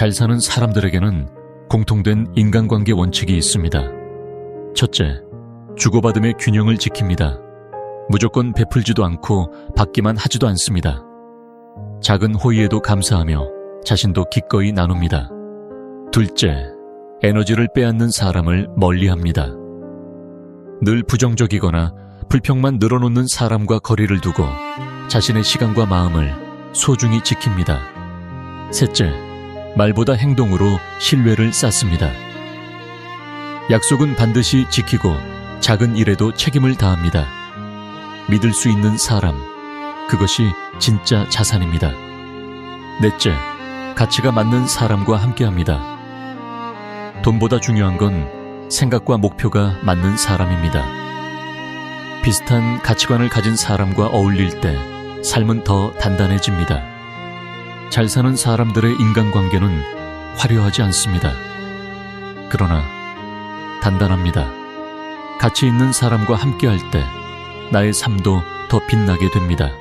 잘 사는 사람들에게는 공통된 인간관계 원칙이 있습니다. 첫째, 주고받음의 균형을 지킵니다. 무조건 베풀지도 않고 받기만 하지도 않습니다. 작은 호의에도 감사하며 자신도 기꺼이 나눕니다. 둘째, 에너지를 빼앗는 사람을 멀리 합니다. 늘 부정적이거나 불평만 늘어놓는 사람과 거리를 두고 자신의 시간과 마음을 소중히 지킵니다. 셋째, 말보다 행동으로 신뢰를 쌓습니다. 약속은 반드시 지키고 작은 일에도 책임을 다합니다. 믿을 수 있는 사람, 그것이 진짜 자산입니다. 넷째, 가치가 맞는 사람과 함께합니다. 돈보다 중요한 건 생각과 목표가 맞는 사람입니다. 비슷한 가치관을 가진 사람과 어울릴 때 삶은 더 단단해집니다. 잘 사는 사람들의 인간관계는 화려하지 않습니다. 그러나 단단합니다. 가치 있는 사람과 함께할 때 나의 삶도 더 빛나게 됩니다.